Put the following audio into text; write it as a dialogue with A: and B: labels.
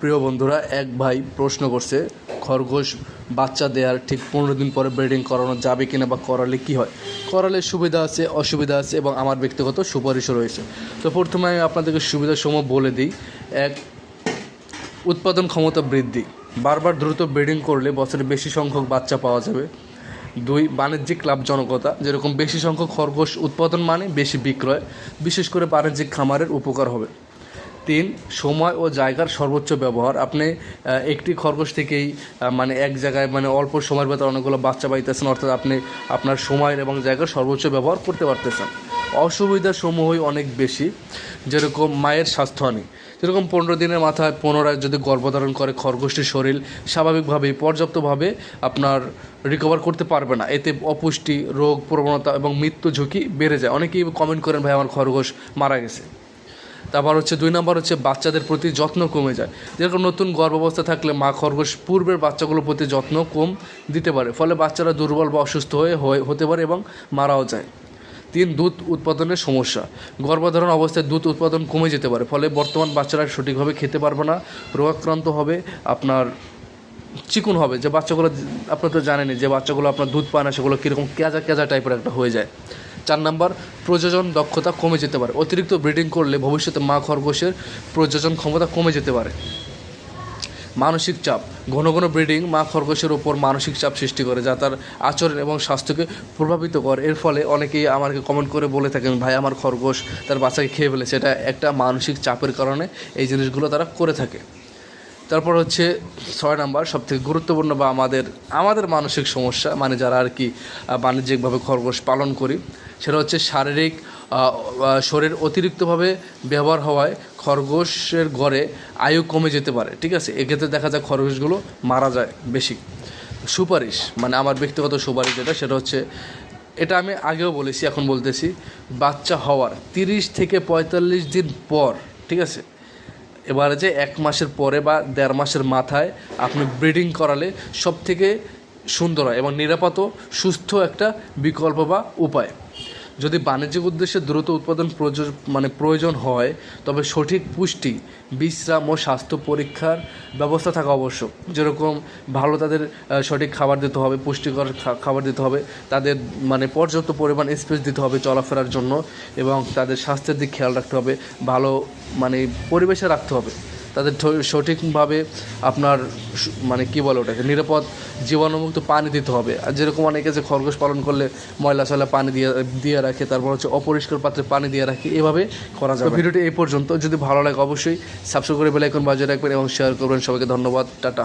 A: প্রিয় বন্ধুরা, এক ভাই প্রশ্ন করছে, খরগোশ বাচ্চা দেওয়ার ঠিক পনেরো দিন পরে ব্রিডিং করানো যাবে কিনা বা করালে কি হয়? করালে সুবিধা আছে, অসুবিধা আছে এবং আমার ব্যক্তিগত সুপারিশও রয়েছে। তো প্রথমে আমি আপনাদেরকে সুবিধাসমূহ বলে দিই। এক, উৎপাদন ক্ষমতা বৃদ্ধি। বারবার দ্রুত ব্রিডিং করলে বছরে বেশি সংখ্যক বাচ্চা পাওয়া যাবে। দুই, বাণিজ্যিক লাভজনকতা। যেরকম বেশি সংখ্যক খরগোশ উৎপাদন মানে বেশি বিক্রয়। বিশেষ করে বাণিজ্যিক খামারের উপকার হবে। তিন, সময় ও জায়গার সর্বোচ্চ ব্যবহার। আপনি একটি খরগোশ থেকেই মানে এক জায়গায় মানে অল্প সময়ের ভেতর অনেকগুলো বাচ্চা পাইতেছেন, অর্থাৎ আপনি আপনার সময়ের এবং জায়গার সর্বোচ্চ ব্যবহার করতে পারতেছেন। অসুবিধার সমূহই অনেক বেশি, যেরকম মায়ের স্বাস্থ্যহানি যেরকম পনেরো দিনের মাথায় পুনরায় যদি গর্ভধারণ করে খরগোশটির শরীর, স্বাভাবিকভাবেই, পর্যাপ্তভাবে আপনার রিকভার করতে পারবে না। এতে অপুষ্টি, রোগ, প্রবণতা এবং মৃত্যু ঝুঁকি বেড়ে যায়। অনেকেই কমেন্ট করেন, ভাই, আমার খরগোশ মারা গেছে। তারপর হচ্ছে দুই নম্বর হচ্ছে বাচ্চাদের প্রতি যত্ন কমে যায়। যেরকম নতুন গর্ভাবস্থা থাকলে মা খরগোশ পূর্বের বাচ্চাগুলোর প্রতি যত্ন কম দিতে পারে, ফলে বাচ্চারা দুর্বল বা অসুস্থ হয়ে হতে পারে এবং মারাও যায়। তিন, দুধ উৎপাদনের সমস্যা। গর্ভধারণ অবস্থায় দুধ উৎপাদন কমে যেতে পারে, ফলে বর্তমান বাচ্চারা সঠিকভাবে খেতে পারবে না, রোগাক্রান্ত হবে, আপনার চিকুন হবে। যে বাচ্চাগুলো আপনার তো জানেনই যে বাচ্চাগুলো আপনার দুধ পায় না, সেগুলো কীরকম কেজা কেজা টাইপের একটা হয়ে যায়। চার নাম্বার, প্রযোজন দক্ষতা কমে যেতে পারে। অতিরিক্ত ব্রিডিং করলে ভবিষ্যতে মা খরগোশের প্রযোজন ক্ষমতা কমে যেতে পারে। মানসিক চাপ। ঘন ঘন ব্রিডিং মা খরগোশের ওপর মানসিক চাপ সৃষ্টি করে, যা তার আচরণ এবং স্বাস্থ্যকে প্রভাবিত করে। এর ফলে অনেকেই আমাকে কমেন্ট করে বলে থাকেন, ভাই, আমার খরগোশ তার বাচ্চাকে খেয়ে ফেলেছে। এটা একটা মানসিক চাপের কারণে এই জিনিসগুলো তারা করে থাকে। তারপর হচ্ছে ছয় নাম্বার, সবথেকে গুরুত্বপূর্ণ বা আমাদের আমাদের মানসিক সমস্যা মানে যারা আর কি বাণিজ্যিকভাবে খরগোশ পালন করি সেটা হচ্ছে শারীরিক শরীর অতিরিক্তভাবে ব্যবহার হওয়ায় খরগোশের গড়ে আয়ু কমে যেতে পারে, ঠিক আছে? এক্ষেত্রে দেখা যায় খরগোশগুলো মারা যায় বেশি। সুপারিশ মানে আমার ব্যক্তিগত সুপারিশ যেটা, সেটা হচ্ছে, এটা আমি আগেও বলেছি, এখন বলতেছি, বাচ্চা হওয়ার তিরিশ থেকে পঁয়তাল্লিশ দিন পর, ঠিক আছে? এবারে যে এক মাসের পরে বা দেড় মাসের মাথায় আপনি ব্রিডিং করালে সব থেকে সুন্দর হয় এবং নিরাপদ সুস্থ একটা বিকল্প বা উপায়। যদি বাণিজ্যিক উদ্দেশ্যে দ্রুত উৎপাদন মানে প্রয়োজন হয়, তবে সঠিক পুষ্টি, বিশ্রাম ও স্বাস্থ্য পরীক্ষার ব্যবস্থা থাকা আবশ্যক। যেরকম ভালো তাদের সঠিক খাবার দিতে হবে, পুষ্টিকর খাবার দিতে হবে, তাদের মানে পর্যাপ্ত পরিমাণ স্পেস দিতে হবে চলাফেরার জন্য এবং তাদের স্বাস্থ্যের দিক খেয়াল রাখতে হবে, ভালো মানে পরিবেশে রাখতে হবে। তাদের সঠিকভাবে আপনার মানে কী বলে ওটাকে, নিরাপদ জীবাণুমুক্ত পানি দিতে হবে। আর যেরকম অনেকে আছে খরগোশ পালন করলে ময়লা সয়লা পানি দিয়ে দিয়ে রাখে, তারপর হচ্ছে অপরিষ্কার পাত্রে পানি দিয়ে রাখে, এভাবে করা যাবে। ভিডিওটি এই পর্যন্ত। যদি ভালো লাগে অবশ্যই সাবস্ক্রাইব করে বেলাইকন বাজিয়ে রাখবেন এবং শেয়ার করবেন। সবাইকে ধন্যবাদ। টাটা।